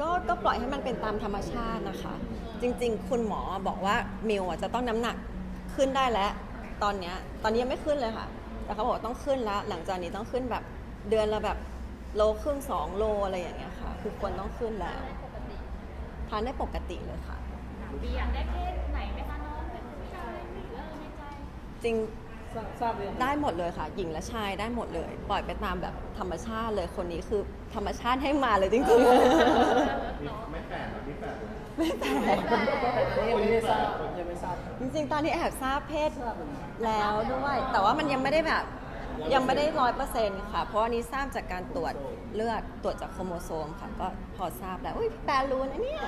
ก็ก็ปล่อยให้มันเป็นตามธรรมชาตินะคะ จริง ๆ คุณหมอบอกว่ามิวอะจะต้องน้ำหนักขึ้นได้แล้ว ตอนเนี้ยตอนนี้ยังไม่ขึ้นเลยค่ะ แต่เขาบอกว่าต้องขึ้นแล้ว หลังจากนี้ต้องขึ้นแบบเดือนละแบบโลครึ่งสองโลอะไรอย่างเงี้ยค่ะ คือควรต้องขึ้นแล้วได้ปกติทานได้ปกติเลยค่ะ บีอยากได้เพศไหนไหมคะน้องเป็นผู้ชายหรือเลิกในใจ จริง ทราบทราบเลยได้หมดเลยค่ะ หญิงและชายได้หมดเลย ปล่อยไปตามแบบธรรมชาติเลยคนนี้คือธรรมชาติให้มาเลยจริงมีไม่แปลกหรอมีแปลกเลยๆ ไม่แปลกอันนี้ยังไม่ได้ทราบยังไม่ทราบจริงๆ ตอนนี้แอบทราบเพศทราบเหมือนกันแล้วด้วย แต่ว่ามันยังไม่ได้แบบยังไม่ได้ร้อยเปอร์เซ็นต์ค่ะ เพราะอันนี้ทราบจากการตรวจเลือดตรวจจากโครโมโซมค่ะ ก็พอทราบแล้วอุ้ยพี่แปรรู้นะเนี่ย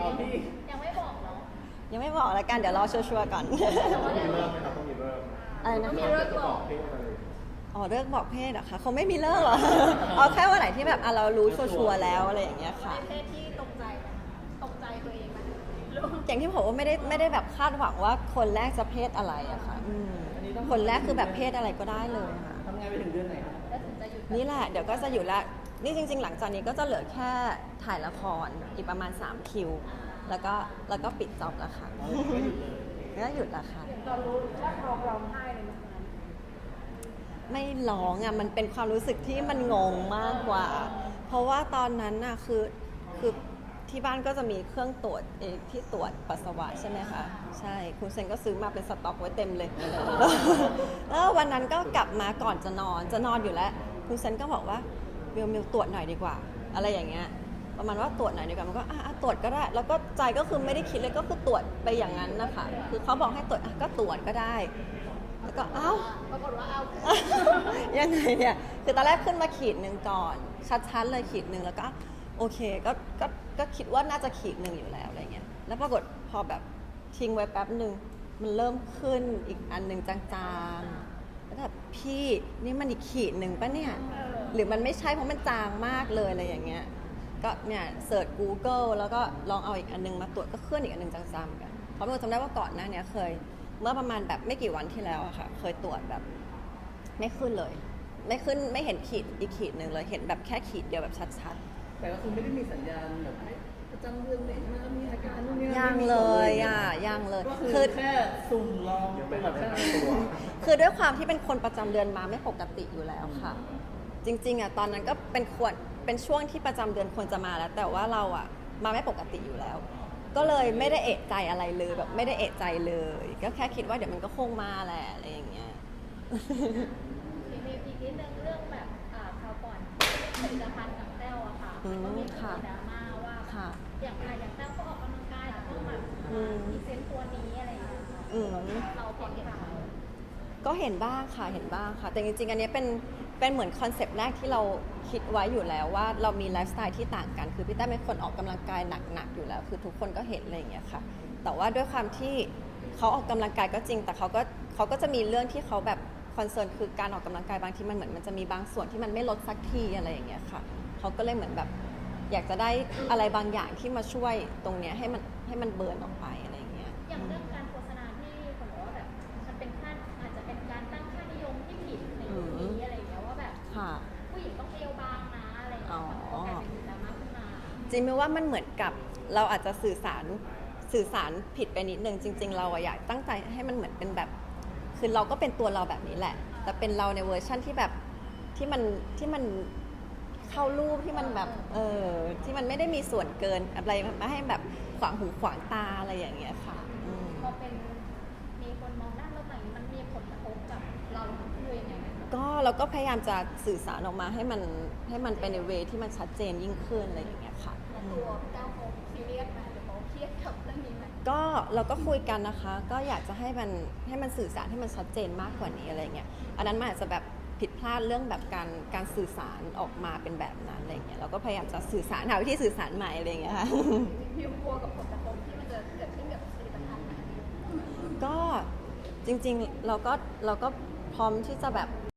อ๋อพี่ยังไม่บอกเนาะยังไม่บอกแล้วกันเดี๋ยวรอชัวร์ๆก่อน ต้องมีเริ่มไหมครับต้องมีเริ่ม อะไรนะมีคะเริ่มจะบอกเพศอะไรอ๋อเลิกบอกเพศเหรอะคะเขาไม่มีเลิกหรอเอาแค่วันไหนที่แบบอะเรารู้ชัวร์ๆแล้วอะไรอย่างเงี้ยค่ะเป็นเพศที่ตกใจไหมตกใจตัวเองไหมอย่างที่ผมว่าไม่ได้ไม่ได้แบบคาดหวังว่าคนแรกจะเพศอะไรอะค่ะอืมคนแรกคือแบบเพศอะไรก็ได้เลยค่ะ ทำงานไปถึงเดือนไหนครับแล้วถึงจะหยุดนี่แหละเดี๋ยวก็จะอยู่ละนี่จริง ๆ หลังจากนี้ก็จะเหลือแค่ถ่ายละครอีกประมาณ 3 คิว แล้วก็แล้วก็ปิดจ็อบแล้วค่ะก็หยุดแล้ วค่ะตอนรู้ว่าท้องร้องไห้เลยไหมคะไม่ร้องอะมันเป็นความรู้สึกที่มันงงมากกว่า เพราะว่าตอนนั้นน่ะคือคือที่บ้านก็จะมีเครื่องตรวจเอ่อที่ตรวจปัสสาวะใช่ไหมคะ ใช่คุณเซนก็ซื้อมาเป็นสต็อกไว้เต็มเลย แล้ววันนั้นก็กลับมาก่อนจะนอนจะนอนอยู่แล้วคุณเซนก็บอกว่ามิวมิวตรวจหน่อยดีกว่า อะไรอย่างเงี้ย ประมาณว่าตรวจหน่อยดีกว่ามันก็อะอะตรวจก็ได้ แล้วก็ใจก็คือไม่ได้คิดเลยก็คือตรวจไปอย่างนั้นนะคะคือเขาบอกให้ตรวจอะก็ตรวจก็ได้ แล้วก็เอ้า ปรากฏว่าเอายังไงเนี่ย คือตอนแรกขึ้นมาขีดหนึ่งก่อน ชัดๆเลยขีดหนึ่งแล้วก็ โอเคก็ก็ก็คิดว่าน่าจะขีดหนึ่งอยู่แล้วอะไรเงี้ย แล้วปรากฏพอแบบทิ้งไว้แป๊บหนึ่งมันเริ่มขึ้นอีกอันหนึ่งจางๆแล้วแบบพี่นี่มันอีกขีดหนึ่งปะเนี่ย หรือมันไม่ใช่เพราะมันจางมากเลยอะไรอย่างเงี้ย ก็เนี่ยเสิร์ช Google แล้วก็ลองเอาอีกอันนึงมาตรวจก็ขึ้นอีกอันนึงจางๆเหมือนกันเพราะเมื่อจำได้ว่าก่อนหน้าเนี้ยเคย เมื่อประมาณแบบไม่กี่วันที่แล้วอะค่ะ เคยตรวจแบบ ไม่ขึ้นเลย ไม่ขึ้นไม่เห็นขีดอีกขีดหนึ่งเลยเห็นแบบแค่ขีดเดียวแบบชัดแต่ก็คือไม่ได้มีสัญญาณแบบให้ประจำเดือนไหนมามีอาการนู่นนี่ๆนั่นยังเลยอะยังเลยก็คืคืออแค่สุ่มลองเป็นแบบแค่ตัวคือด้วยความที่เป็นคนประจำเดือนมาไม่ปกติอยู่แล้วค่ะ จริงๆอะตอนนั้นก็เป็นควรเป็นช่วงที่ประจำเดือนควรจะมาแล้ว แต่ว่าเราอะมาไม่ปกติอยู่แล้ว ก็เลยไม่ได้เอะใจอะไรเลยแบบไม่ได้เอะใจเลย ก็แค่คิดว่าเดี๋ยวมันก็คงมาแหละอะไรอย่างเงี้ย อีกนิดอีกนิดนึงเรื่องแบบอ่าคราวก่อนผลิตภัณฑ์กับแต้วอะค่ะอืมมันก็มีค่ะดราม่าว่าค่ะ อย่างอะอย่างแต้วก็ออกกำลังกายแต่ก็แบบอืม พรีเซนต์ตัวนี้อะไรอย่างเงี้ยค่ะอืม เราพอเห็นข่าวก็เห็นบ้างค่ะเห็นบ้างค่ะ แต่จริงๆ อันเนี้ยเป็น เป็นเหมือนคอนเซปต์แรกที่เราคิดไว้อยู่แล้วว่าเรามีไลฟ์สไตล์ที่ต่างกัน คือพี่แต้มเป็นคนออกกำลังกายหนักๆอยู่แล้ว คือทุกคนก็เห็นอะไรอย่างเงี้ยค่ะ แต่ว่าด้วยความที่เขาออกกำลังกายก็จริง แต่เขาก็เขาก็จะมีเรื่องที่เขาแบบคอนเซิร์นคือการออกกำลังกายบางทีมันเหมือนมันจะมีบางส่วนที่มันไม่ลดสักทีอะไรอย่างเงี้ยค่ะเขาก็เลยเหมือนแบบอยากจะได้อะไรบางอย่างที่มาช่วยตรงเนี้ยให้มันให้มันเบิร์นออกไป ริงไม่ว่ามันเหมือนกับเราอาจจะสื่อสารสื่อสารผิดไปนิดนึงจริง ๆ เราอะอยากตั้งใจให้มันเหมือนเป็นแบบคือเราก็เป็นตัวเราแบบนี้แหละ แต่เป็นเราในเวอร์ชั่นที่แบบที่มันที่มันเข้ารูปที่มันแบบเออที่มันไม่ได้มีส่วนเกินอะไรมาให้แบบขวางหูขวางตาอะไรอย่างเงี้ยค่ะ เราก็พยายามจะสื่อสารออกมาให้มันให้มันไปในเวที่มันชัดเจนยิ่งขึ้นอะไรอย่างเงี้ยค่ะแล้วตัวพี่ก้าวเขาซีเรียสไหมหรือเขาเครียดกับเรื่องนี้ไหมก็เราก็คุยกันนะคะ ก็อยากจะให้มันให้มันสื่อสารให้มันชัดเจนมากกว่านี้อะไรเงี้ยอันนั้นมันอาจจะแบบผิดพลาดเรื่องแบบการการสื่อสารออกมาเป็นแบบนั้นอะไรเงี้ยเราก็พยายามจะสื่อสารหาวิธีสื่อสารใหม่อะไรเงี้ยค่ะพี่กลัวกับผลกระทบที่มันจะเกิดขึ้นกับผลิตภัณฑ์ไหมก็จริงๆเราก็เราก็พร้อมที่จะแบบ